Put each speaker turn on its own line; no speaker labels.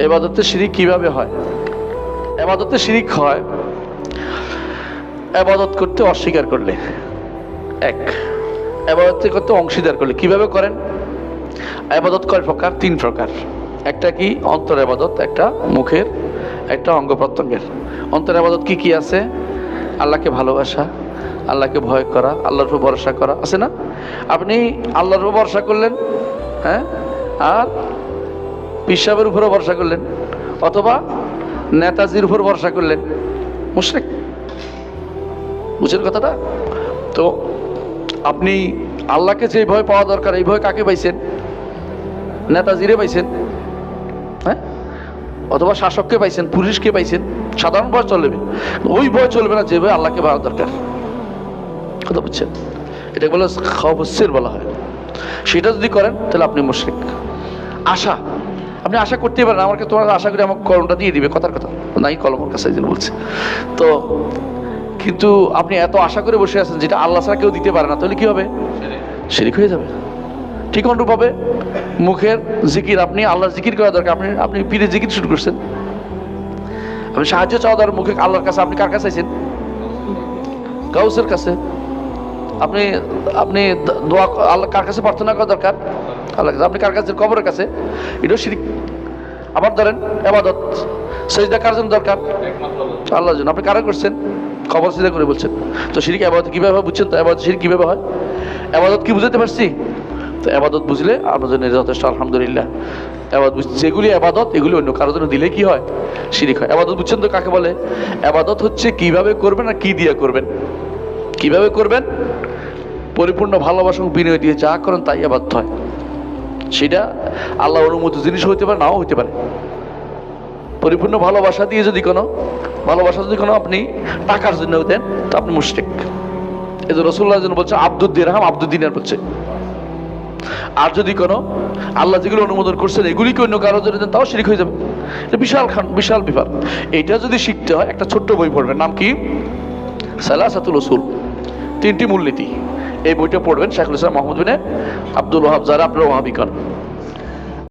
এবাদতে শিরিক কীভাবে হয়? এবাদতে শিরিক হয় এবাদত করতে অস্বীকার করলে। এক, এবাদত করতে অংশীদার করলে। কীভাবে করেন? আবাদত কয় প্রকার? তিন প্রকার। একটা কি? অন্তর আবাদত একটা মুখের, একটা অঙ্গ প্রত্যঙ্গের। অন্তর আবাদত কি কি আছে? আল্লাহকে ভালোবাসা, আল্লাহকে ভয় করা, আল্লাহর উপর ভরসা করা। আছে না? আপনি আল্লাহর উপর ভরসা করলেন হ্যাঁ? আর পিসাবের উপরও ভরসা করলেন, অথবা নেতাজির উপর ভরসা করলেন। মুশরিক, বুঝেন কথাটা? তো আপনি আল্লাহকে যে ভয় পাওয়া দরকার, এই ভয় কাকে পাইছেন? নেতাজিরে পাইছেন হ্যাঁ? অথবা শাসককে পাইছেন, পুলিশকে পাইছেন, সাধারণ ভয় চলবে। ওই ভয় চলবে না যে ভয় আল্লাহকে পাওয়া দরকার। কথা বুঝছেন? এটা বলে খবসের বলা হয়। সেটা যদি করেন, তাহলে আপনি মুশরিক। আশা আপনি আশা করতেই পারেন, আমাকে তোমার আশা করে আমাকে কলমটা দিয়ে দিবে, কথার কথা। নাই কলমের কাছে এই জন্য বলছে। তো, কিন্তু আপনি এত আশা করে বসে আছেন, যেটা আল্লাহ ছাড়া কেউ দিতে পারে না, তাহলে কি হবে? শিরিক হয়ে যাবে। ঠিক অনুরূপভাবে মুখের জিকির, আপনি আল্লাহর জিকির করা দরকার। আপনি আপনি পীরে জিকির শুরু করছেন। আপনি সাহায্য চাওয়া দরকার মুখে, আল্লাহর কাছে, আপনি কার কাছে আছেন গাউসের কাছে। আপনি আপনি দোয়া আল্লাহ কার কাছে প্রার্থনা করা দরকার? আল্লাহ আপনি কার কাছে? কবরের কাছে। এটাও শিরিক। আবার ধরেন, এবাদত। সেজদা কার জন্য দরকার? আল্লাহর জন্য। আপনি কারা করছেন? খবর সিধা করে বলছেন। তো শিরিক আবাদত কীভাবে হয় বুঝছেন তো? আবাদত শিরিক কীভাবে হয়? আবাদত কি বুঝাতে পারছি? তো আবাদত বুঝলে আপনার জন্য যথেষ্ট, আলহামদুলিল্লাহ। আবাদত বুঝ- যেগুলি আবাদত এগুলি অন্য কারোর জন্য দিলে কি হয়? শিরিক হয়। আবাদত বুঝছেন তো কাকে বলে? আবাদত হচ্ছে কীভাবে করবেন আর কি দিয়ে করবেন? কীভাবে করবেন? পরিপূর্ণ ভালোবাসা বিনয় দিয়ে যা করেন তাই আবাদত হয়। সেটা আল্লাহ অনুমতি জিনিস হইতে পারে, নাও হইতে পারে। পরিপূর্ণ ভালোবাসা দিয়ে যদি কোনো, ভালোবাসা যদি কোনো আপনি টাকার জন্য দেন, তো আপনি মুশরিক। এই যে রসুল্লাহ যেন বলছে আব্দুল দিরহাম আব্দুল দিনার বলছে। আর যদি কোনো, আল্লাহ যেগুলো অনুমোদন করছেন, এগুলিকে অন্য কারও জন্য দেন, তাও শিরিক হয়ে যাবে। এটা বিশাল খান, বিশাল বিভাগ এটা যদি শিখতে হয়, একটা ছোট্ট বই পড়বেন, নাম কি? সালাসাতুল রসুল তিনটি মূলনীতি। এই বইটা পড়বেন শেখুল ইসলাম মোহাম্মদ বিনে আব্দুল ওহাব যারা আপনারা ওহাবিকন